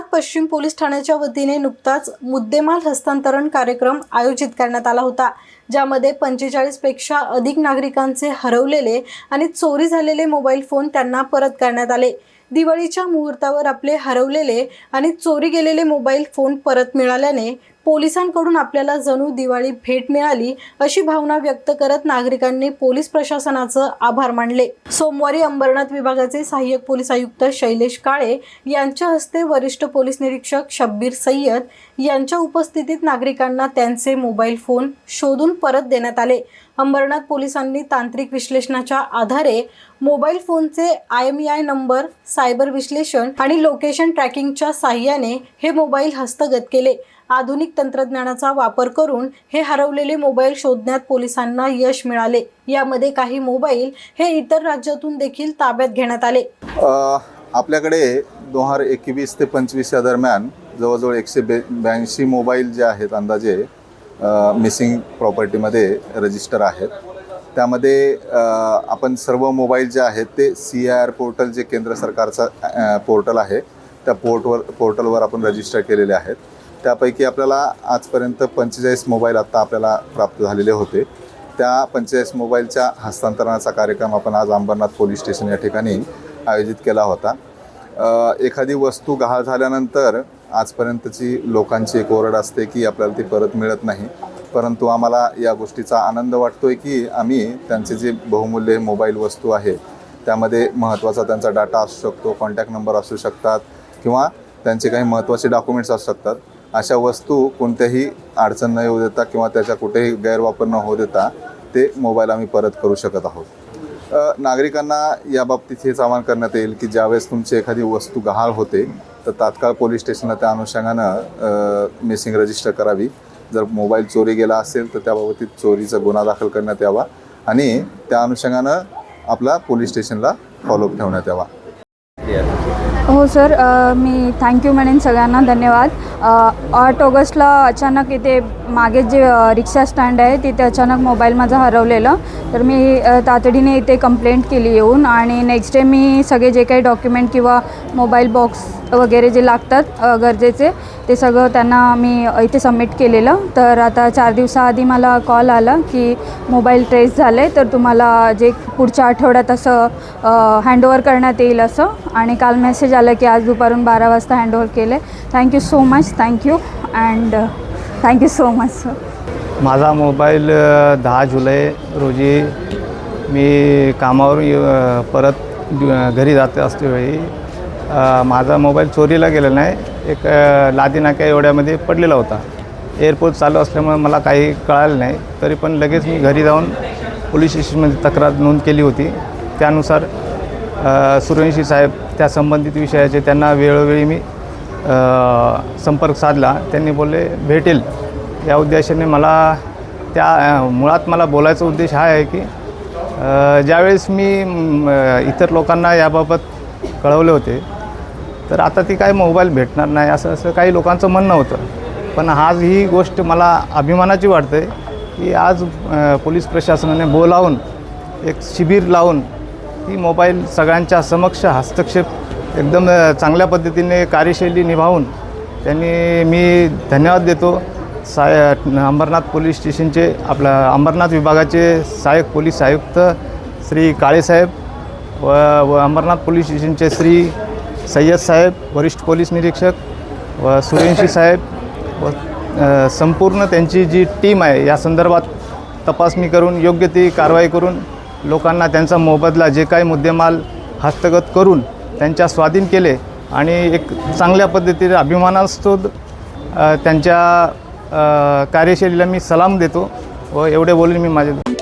पश्चिम पोलीस ठाण्याच्या वतीने नुकताच मुद्देमाल हस्तांतरण कार्यक्रम आयोजित करण्यात आला होता ज्यामध्ये पंचेचाळीसपेक्षा अधिक नागरिकांचे हरवलेले आणि चोरी झालेले मोबाईल फोन त्यांना परत करण्यात आले. दिवाळीच्या मुहूर्तावर आपले हरवलेले आणि चोरी गेलेले मोबाईल फोन परत मिळाल्याने पोलिसांकडून आपल्याला जणू दिवाळी भेट मिळाली अशी भावना व्यक्त करत नागरिकांनी पोलीस प्रशासनाचं आभार मानले. सोमवारी अंबरनाथ विभागाचे सहाय्यक पोलीस आयुक्त शैलेश काळे यांच्या हस्ते वरिष्ठ पोलीस निरीक्षक शब्बीर सय्यद यांच्या उपस्थितीत नागरिकांना त्यांचे मोबाईल फोन शोधून परत देण्यात आले. अंबरनाथ पोलिसांनी तांत्रिक विश्लेषणाच्या आधारे मोबाईल फोनचे I M I number cyber विश्लेषण आणि लोकेशन ट्रॅकिंगच्या साह्याने हे मोबाईल हस्तगत केले. आधुनिक तंत्रज्ञानाचा वापर करून हे हरवलेले मोबाईल शोधण्यात पोलिसांना यश मिळाले. यामध्ये काही मोबाईल हे इतर राज्यातून देखील ताब्यात घेण्यात आले. आपल्याकडे दोन हजार एकवीस ते पंचवीस या दरम्यान जवळजवळ एकशे बे ब्याऐंशी मोबाईल जे आहेत अंदाजे मिसिंग प्रॉपर्टीमध्ये रजिस्टर आहेत. त्यामध्ये आपण सर्व मोबाईल जे आहेत ते सी आय आर पोर्टल जे केंद्र सरकारचा पोर्टल आहे त्या पोर्टवर पोर्टलवर आपण रजिस्टर केलेले आहेत. त्यापैकी आपल्याला आजपर्यंत पंचेचाळीस मोबाईल आत्ता आपल्याला प्राप्त झालेले होते. त्या पंचेचाळीस मोबाईलच्या हस्तांतरणाचा कार्यक्रम आपण आज अंबरनाथ पोलीस स्टेशन या ठिकाणी आयोजित केला होता. एखादी वस्तू गहाळ झाल्यानंतर आजपर्यंतची लोकांची एक ओरड असते की आपल्याला ती परत मिळत नाही. परंतु आम्हाला या गोष्टीचा आनंद वाटतो आहे की आम्ही त्यांचे जे बहुमूल्य मोबाईल वस्तू आहे त्यामध्ये महत्त्वाचा त्यांचा डाटा असू शकतो कॉन्टॅक्ट नंबर असू शकतात किंवा त्यांचे काही महत्त्वाचे डॉक्युमेंट्स असू शकतात. अशा वस्तू कोणत्याही अडचण न येऊ देता किंवा त्याचा कुठेही गैरवापर न होऊ देता ते मोबाईल आम्ही परत करू शकत आहोत. नागरिकांना याबाबतीत हेच आवाहन करण्यात येईल की ज्यावेळेस तुमची एखादी वस्तू गहाळ होते तर तात्काळ पोलीस स्टेशनला त्या अनुषंगानं मिसिंग रजिस्टर करावी. जर मोबाईल चोरी गेला असेल तर त्याबाबतीत चोरीचा गुन्हा दाखल करण्यात यावा आणि त्या अनुषंगानं आपला पोलीस स्टेशनला फॉलोअप ठेवण्यात यावा. हो सर. मी थँक्यू म्हणेन सगळ्यांना. धन्यवाद. आठ ऑगस्टला अचानक इथे मागे जे रिक्षा स्टँड आहे तिथे अचानक मोबाईल माझा हरवलेलं. तर मी तातडीने इथे कंप्लेंट केली येऊन आणि नेक्स्ट डे मी सगळे जे काही डॉक्युमेंट किंवा मोबाईल बॉक्स वगैरे जे लागतात गरजेचे ते सगळं त्यांना मी इथे सबमिट केलेलं. तर आता चार दिवसाआधी मला कॉल आला की मोबाईल ट्रेस झालं आहे तर तुम्हाला जे पुढच्या आठवड्यात असं हँडओव्हर करण्यात येईल असं. आणि काल मेसेज आलं की आज दुपारून बारा वाजता हँडओव्हर केलं आहे thank you so much thank you and thank you so much sir माझा मोबाईल दहा जुलै रोजी मी कामावरून येऊ- परत घरी जात असतेवेळी माझा मोबाईल चोरीला गेलेला नाही एक लादीनाक्या लादी नाक्या एवढ्यामध्ये पडलेला होता. एअरपोर्ट चालू असल्यामुळे मला काही कळालं नाही. तरी पण लगेच मी घरी जाऊन पोलीस स्टेशनमध्ये तक्रार नोंद केली होती. त्यानुसार अ, सूर्यवंशी साहेब त्या संबंधित विषयाचे त्यांना वेळोवेळी मी संपर्क साधला. त्यांनी बोलले भेटेल. या उद्देशाने मला त्या मुळात मला बोलायचा उद्देश हा आहे की ज्यावेळेस मी इतर लोकांना याबाबत कळवले होते तर आता ती काय मोबाईल भेटणार नाही असं असं काही लोकांचं म्हणणं होतं. पण आज ही गोष्ट मला अभिमानाची वाटते की आज पोलीस प्रशासनाने बोलावून एक शिबिर लावून ही मोबाईल सगळ्यांच्या समक्ष हस्तक्षेप एकदम चांगल्या पद्धतीने कार्यशैली निभावून त्यांनी मी धन्यवाद देतो. साय अंबरनाथ पोलीस स्टेशनचे आपल्या अंबरनाथ विभागाचे सहाय्यक पोलीस आयुक्त श्री काळेसाहेब व व अंबरनाथ पोलीस स्टेशनचे श्री सय्यद साहेब वरिष्ठ पोलीस निरीक्षक व सुरेंशी साहेब व संपूर्ण त्यांची जी टीम आहे या संदर्भात तपासणी करून योग्य ती कारवाई करून लोकांना त्यांचा मोबदला जे काही मुद्देमाल हस्तगत करून त्यांच्या स्वाधीन केले आणि एक चांगल्या पद्धतीने अभिमानास्पद त्यांच्या कार्यशैलीला मी सलाम देतो व एवढे बोलून मी माझे